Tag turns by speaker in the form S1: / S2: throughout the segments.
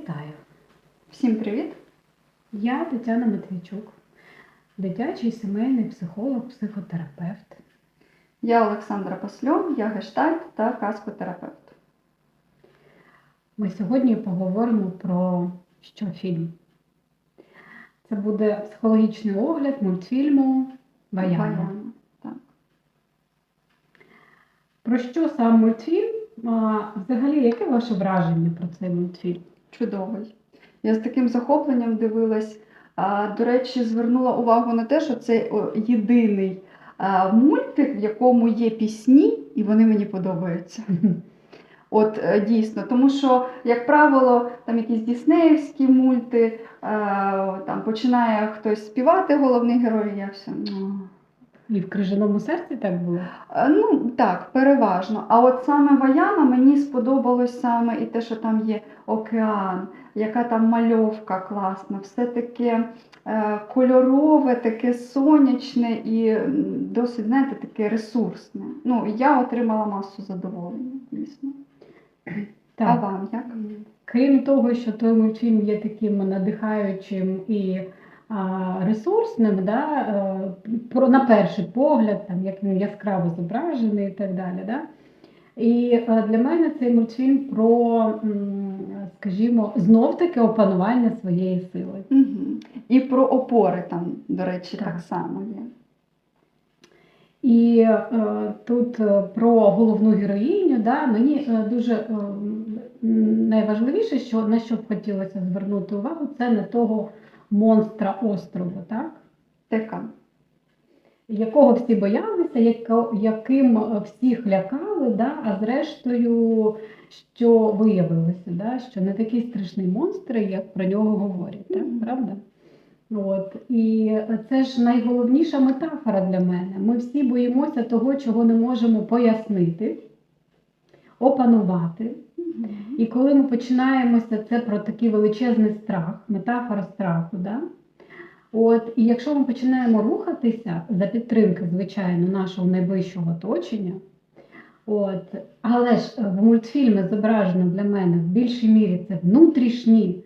S1: Вітаю!
S2: Всім привіт!
S1: Я Тетяна Матвійчук, дитячий сімейний психолог, психотерапевт.
S2: Я Олександра Пасльон, я гештальт та каскотерапевт.
S1: Ми сьогодні поговоримо про що фільм. Це буде психологічний огляд мультфільму Баяна.
S2: Баяна, Так.
S1: Про що сам мультфільм? А, взагалі, яке ваше враження про цей мультфільм?
S2: Чудовий. Я з таким захопленням дивилась. А, До речі, звернула увагу на те, що це єдиний а, мультик, в якому є пісні, і вони мені подобаються. От е, дійсно, тому що, як правило, там якісь діснеївські мульти, е, там починає хтось співати головний герой, і я все. «Ну,
S1: І в крижаному серці так було?
S2: Е, Ну, так, переважно. А от саме Ваяна мені сподобалось саме і те, що там є океан, яка там мальовка класна, все таке е, кольорове, таке сонячне і досить, знаєте, таке ресурсне. Ну, я отримала масу задоволення, дійсно. А вам як?
S1: Крім того, що той мультфільм є таким надихаючим і ресурсним, да, е, про, на перший погляд, там, як він яскраво зображений і так далі. Да? І е, для мене цей мультфільм про, скажімо, знов-таки опанування своєї сили.
S2: Угу. І про опори там, до речі, так,
S1: Так.
S2: само є.
S1: І е, тут е, про головну героїню, да, мені е, дуже е, найважливіше, що на що б хотілося звернути увагу, це на того монстра острову, так?
S2: Така.
S1: якого всі боялися, яким е, всіх лякали, да? а зрештою, що виявилося, да? що не такий страшний монстр, як про нього говорять, так?
S2: Мгм.
S1: правда? От. І це ж найголовніша метафора для мене. Ми всі боїмося того, чого не можемо пояснити, опанувати. І коли ми починаємося, це про такий величезний страх, метафора страху. Да? От, і якщо ми починаємо рухатися за підтримки, звичайно, нашого найближчого оточення, от, але ж в мультфільмі зображено для мене в більшій мірі це внутрішні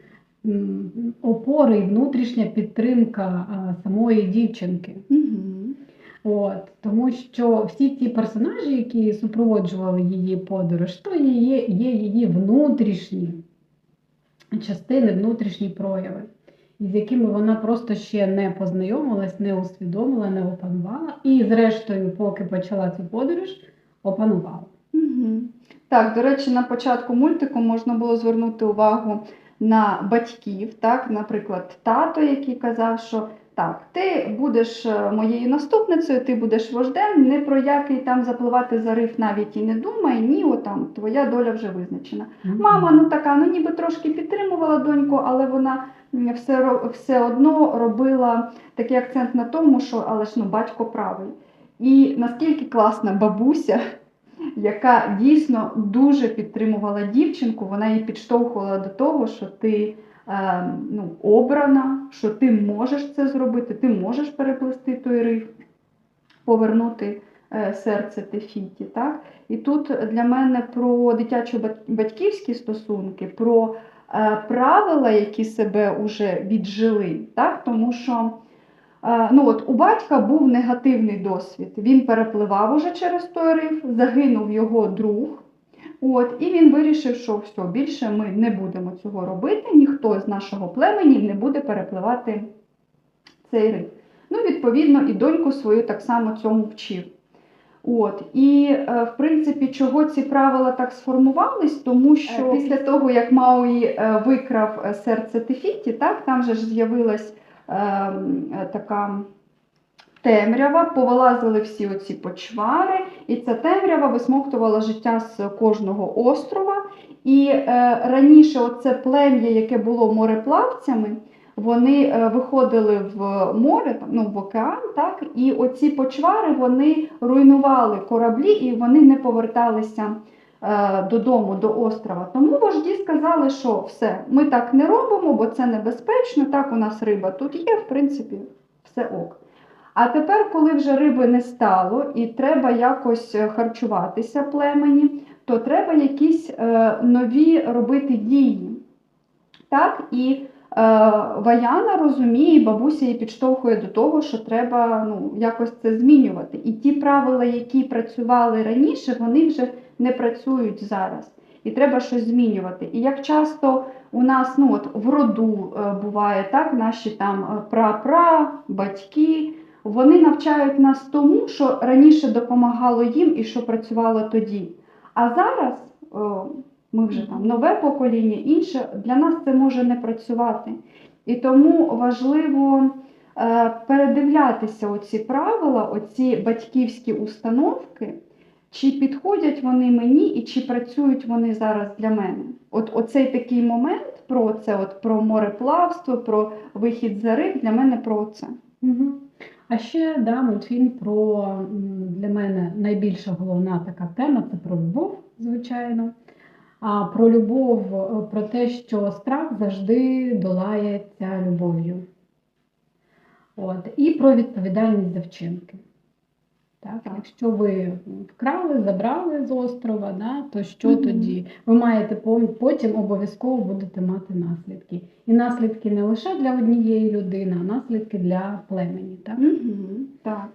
S1: опори і внутрішня підтримка а, самої дівчинки.
S2: Мгм.
S1: От, тому що всі ті персонажі, які супроводжували її подорож, то є, є її внутрішні частини, внутрішні прояви, із якими вона просто ще не познайомилась, не усвідомила, не опанувала. І, зрештою, поки почала цю подорож, опанувала.
S2: Мгм. Так, до речі, на початку мультику можна було звернути увагу на батьків, так, наприклад, тато, який казав, що так, ти будеш е, моєю наступницею, ти будеш вождем, ні про який там запливати зарив навіть і не думай, ні, о, там, твоя доля вже визначена. Мама, ну така, ну ніби трошки підтримувала доньку, але вона все, все одно робила такий акцент на тому, що але ж ну, батько правий. І наскільки класна бабуся, яка дійсно дуже підтримувала дівчинку, вона її підштовхувала до того, що ти ну, обрана, що ти можеш це зробити, ти можеш переплести той риф, повернути е, серце Тефіті. Так? І тут для мене про дитячо-батьківські стосунки, про е, правила, які себе вже віджили, так? тому що е, ну, от, у батька був негативний досвід. Він перепливав уже через той риф, загинув його друг. От, і він вирішив, що все, більше ми не будемо цього робити, ніхто з нашого племені не буде перепливати цей риф. Ну, відповідно, і доньку свою так само цьому вчив. От, і е, в принципі, чого ці правила так сформувались, тому що після того, як Мауї е, викрав е, серце Тефіті, так, там же ж з'явилась е, е, така темрява, повилазили всі оці почвари, і ця темрява висмоктувала життя з кожного острова. І е, раніше оце плем'я, яке було мореплавцями, вони е, виходили в море, там, ну, в океан, так, і оці почвари вони руйнували кораблі і вони не поверталися е, додому, до острова. Тому вожді сказали, що все, ми так не робимо, бо це небезпечно, так у нас риба тут є, в принципі, все ок. А тепер, коли вже риби не стало і треба якось е, харчуватися племені, то треба якісь е, нові робити дії. Так, і е, Ваяна розуміє, бабуся її підштовхує до того, що треба ну, якось це змінювати. І ті правила, які працювали раніше, вони вже не працюють зараз. І треба щось змінювати. І як часто у нас ну, от, в роду е, буває так, наші там е, пра-пра, батьки, вони навчають нас тому, що раніше допомагало їм і що працювало тоді. А зараз о, ми вже там нове покоління, інше, для нас це може не працювати. І тому важливо е, передивлятися оці правила, оці батьківські установки, чи підходять вони мені і чи працюють вони зараз для мене. От оцей такий момент про це, от про мореплавство, про вихід за риб, для мене про це.
S1: Угу. А ще да, мультфільм про для мене найбільша головна така тема це про любов, звичайно. А про любов, е, про те, що страх завжди долається любов'ю. От. І про відповідальність за вчинки. Так? Якщо ви вкрали, забрали з острова, да, то що
S2: Мгм.
S1: тоді? Ви маєте потім обов'язково будете мати наслідки. І наслідки не лише для однієї людини, а наслідки для племені. Так?
S2: Угу. Так.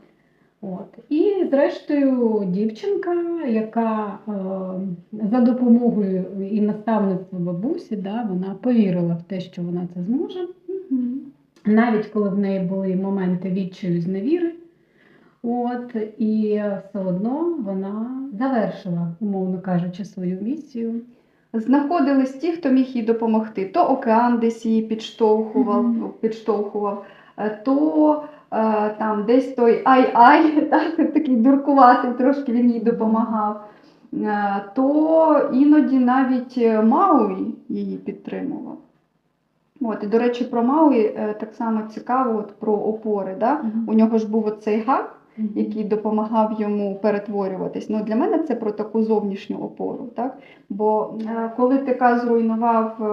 S1: От. І зрештою дівчинка, яка е, за допомогою і наставництва бабусі, да, вона повірила в те, що вона це зможе.
S2: Угу.
S1: Навіть коли в неї були моменти відчаю зневіри. От, і все одно вона завершила, умовно кажучи, свою місію.
S2: Знаходились ті, хто міг їй допомогти. То океан десь її підштовхував,
S1: Мгм.
S2: підштовхував, е, то е, там десь той ай-ай, так, такий дуркуватий, трошки він їй допомагав. Е, То іноді навіть е, Мауї її підтримував. От, і, до речі, про Мауї е, так само цікаво от, про опори. Да? У нього ж був оцей гак, який допомагав йому перетворюватись. Ну, для мене це про таку зовнішню опору. Так? Бо е, коли ТК зруйнував е,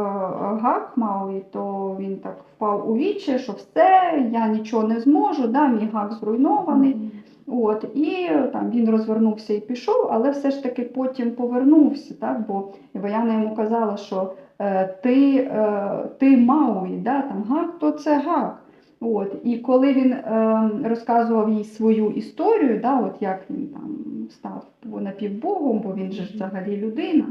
S2: гак Мауї, то він так впав у вічі, що все, я нічого не зможу, да? мій гак зруйнований. От, і е, там він розвернувся і пішов, але все ж таки потім повернувся, так? бо Ваяна йому казала, що е, ти, е, ти Мауї, да? там гак, то це гак. От, і коли він е, розказував їй свою історію, да, от як він там став напівбогом, бо він же ж взагалі людина.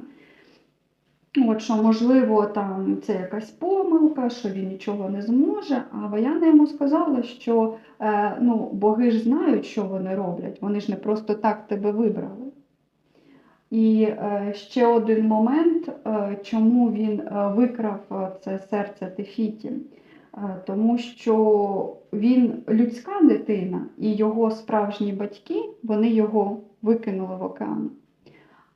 S2: От що, можливо, там це якась помилка, що він нічого не зможе. А Ваяна йому сказала, що е, ну, боги ж знають, що вони роблять, вони ж не просто так тебе вибрали. І е, ще один момент, е, чому він е, викрав е, це серце Тефіті. Е, Тому що він людська дитина, і його справжні батьки вони його викинули в океан.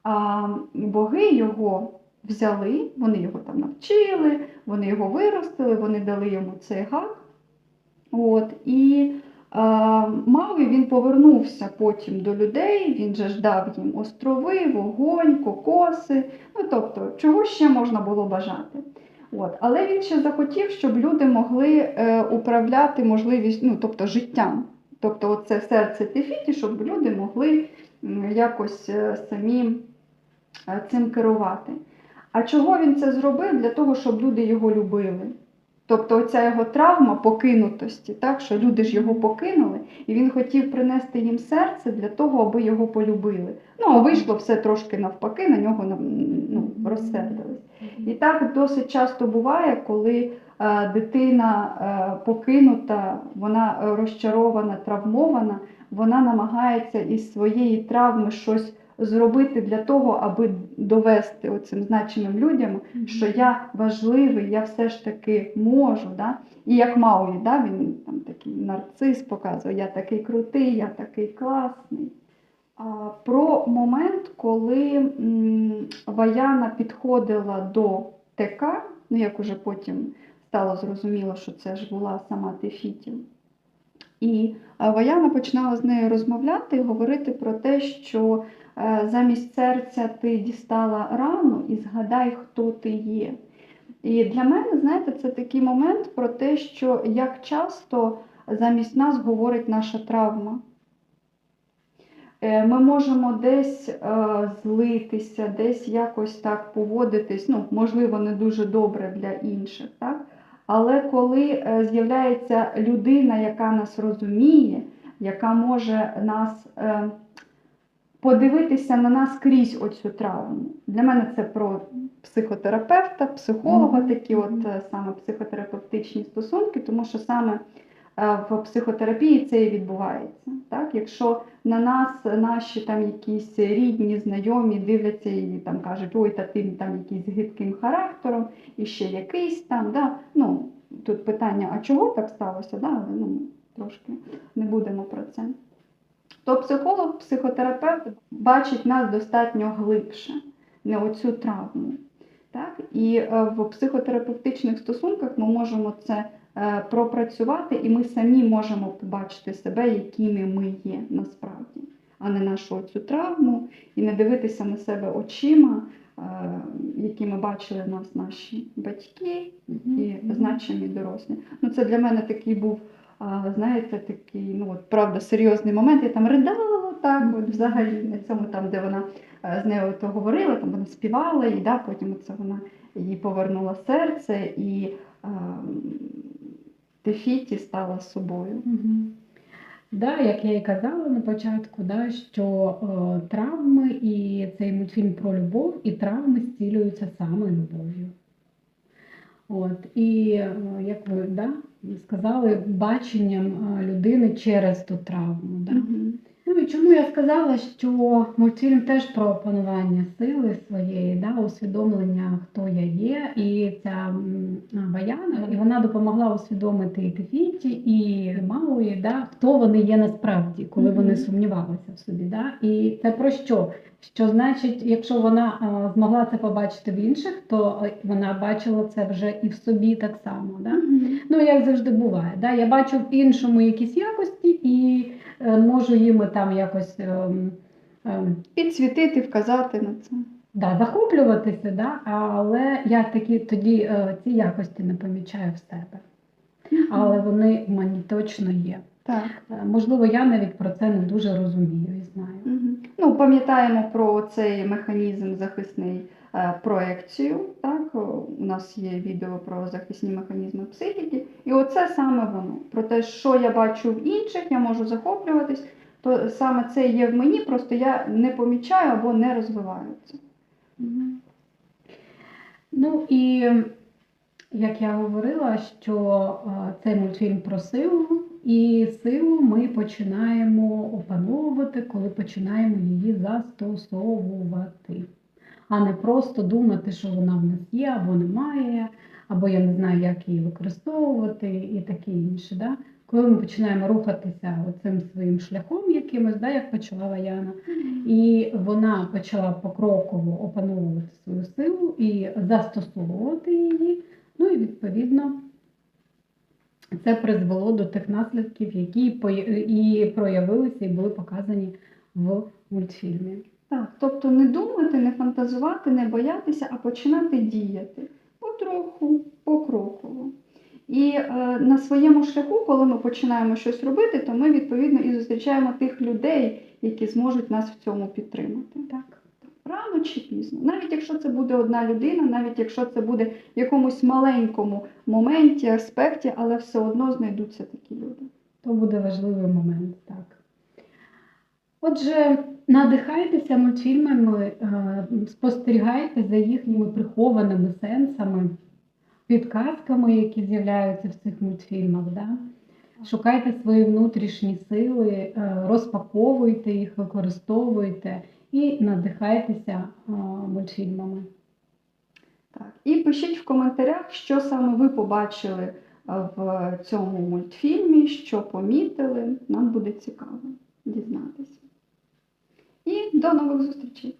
S2: А боги його взяли, вони його там навчили, вони його виростили, вони дали йому цей гак. От, і е, Мауі він повернувся потім до людей, він же ж дав їм острови, вогонь, кокоси. Ну, тобто, чого ще можна було бажати. От. Але він ще захотів, щоб люди могли е, управляти можливість, ну, тобто життям. Тобто, оце серце Тефіті, щоб люди могли якось е, самі е, цим керувати. А чого він це зробив? Для того, щоб люди його любили. Тобто оця його травма покинутості, так, що люди ж його покинули, і він хотів принести їм серце для того, аби його полюбили. Ну, а вийшло все трошки навпаки, на нього ну, розсердились. І так досить часто буває, коли е, дитина е, покинута, вона розчарована, травмована, вона намагається із своєї травми щось зробити для того, аби довести оцим значеним людям, що я важливий, я все ж таки можу. Да? І як Мауї, да? він там такий нарцис показує, я такий крутий, я такий класний. А, Про момент, коли м, Ваяна підходила до ТК, ну як уже потім стало зрозуміло, що це ж була сама Тефіті. І Ваяна починала з нею розмовляти і говорити про те, що замість серця ти дістала рану і згадай, хто ти є. І для мене, знаєте, це такий момент про те, що як часто замість нас говорить наша травма. Е, Ми можемо десь е, злитися, десь якось так поводитись, ну, можливо, не дуже добре для інших. Так? Але коли е, з'являється людина, яка нас розуміє, яка може нас е, подивитися на нас крізь оцю травму. Для мене це про психотерапевта, психолога, такі от е, саме психотерапевтичні стосунки, тому що саме е, в психотерапії це і відбувається. Так? Якщо на нас наші там якісь рідні, знайомі дивляться і там кажуть, ой, та ти там якийсь гидким характером, і ще якийсь там, да? ну, тут питання, а чого так сталося? Да? Але, Ну, трошки не будемо про це. То психолог, психотерапевт бачить нас достатньо глибше, не оцю травму. Так? І е, в психотерапевтичних стосунках ми можемо це е, пропрацювати, і ми самі можемо побачити себе, якими ми є насправді, а не нашу цю травму, і не дивитися на себе очима, е, якими бачили нас наші батьки і значимі дорослі. Ну, це для мене такий був, знаєте, такий, ну от правда, серйозний момент. Я там ридала так, от взагалі на цьому, там, де вона е, з нею то говорила, там вона співала, і да, потім це вона їй повернула серце, і а, Тефіті стала собою.
S1: Мгм. Да, як я і казала на початку, да, що е, травми і цей мультфільм про любов, і травми зцілюються саме любов'ю. От, і е, як ви да, сказали, баченням е, людини через ту травму. Да?
S2: Мгм.
S1: Ну і чому я сказала, що мультфільм теж про опанування сили своєї, да, усвідомлення, хто я є, і ця Баяна, і вона допомогла усвідомити і Тефіті, і Мауї, да, хто вони є насправді, коли вони сумнівалися в собі. Да? І це про що? Що значить, якщо вона а, змогла це побачити в інших, то е, вона бачила це вже і в собі так само. Да? Ну, як завжди буває. Да? Я бачу в іншому якісь якості і е, можу їм там якось ем, ем,
S2: Підсвітити, вказати на це.
S1: да, захоплюватися, да? але я такі тоді е, ці якості не помічаю в себе. Але вони в мені точно є.
S2: Так.
S1: Е, Можливо, я навіть про це не дуже розумію і знаю.
S2: Ну, пам'ятаємо про цей механізм захисний е, проекцію. Так? У нас є відео про захисні механізми психіки. І оце саме воно. Про те, що я бачу в інших, я можу захоплюватись, то саме це є в мені, просто я не помічаю або не розвиваю це.
S1: Ну і як я говорила, що е, цей мультфільм про силу, і силу ми починаємо опановувати, коли починаємо її застосовувати, а не просто думати, що вона в нас є або немає, або я не знаю, як її використовувати, і таке інше. Да? Коли ми починаємо рухатися цим своїм шляхом якимось, да, як почала Ваяна, і вона почала покроково опановувати свою силу і застосовувати її. Відповідно це призвело до тих наслідків, які і проявилися, і були показані в мультфільмі.
S2: Так, тобто не думати, не фантазувати, не боятися, а починати діяти потроху, покроково. І е, на своєму шляху, коли ми починаємо щось робити, то ми відповідно і зустрічаємо тих людей, які зможуть нас в цьому підтримати.
S1: Так.
S2: Рано чи пізно, навіть якщо це буде одна людина, навіть якщо це буде в якомусь маленькому моменті, аспекті, але все одно знайдуться такі люди.
S1: То буде важливий момент, так. Отже, надихайтеся мультфільмами, е, спостерігайте за їхніми прихованими сенсами, підказками, які з'являються в цих мультфільмах. Да? Шукайте свої внутрішні сили, е, розпаковуйте їх, використовуйте і надихайтеся мультфільмами.
S2: Так. І пишіть в коментарях, що саме ви побачили в цьому мультфільмі, що помітили. Нам буде цікаво дізнатися. І до нових зустрічей!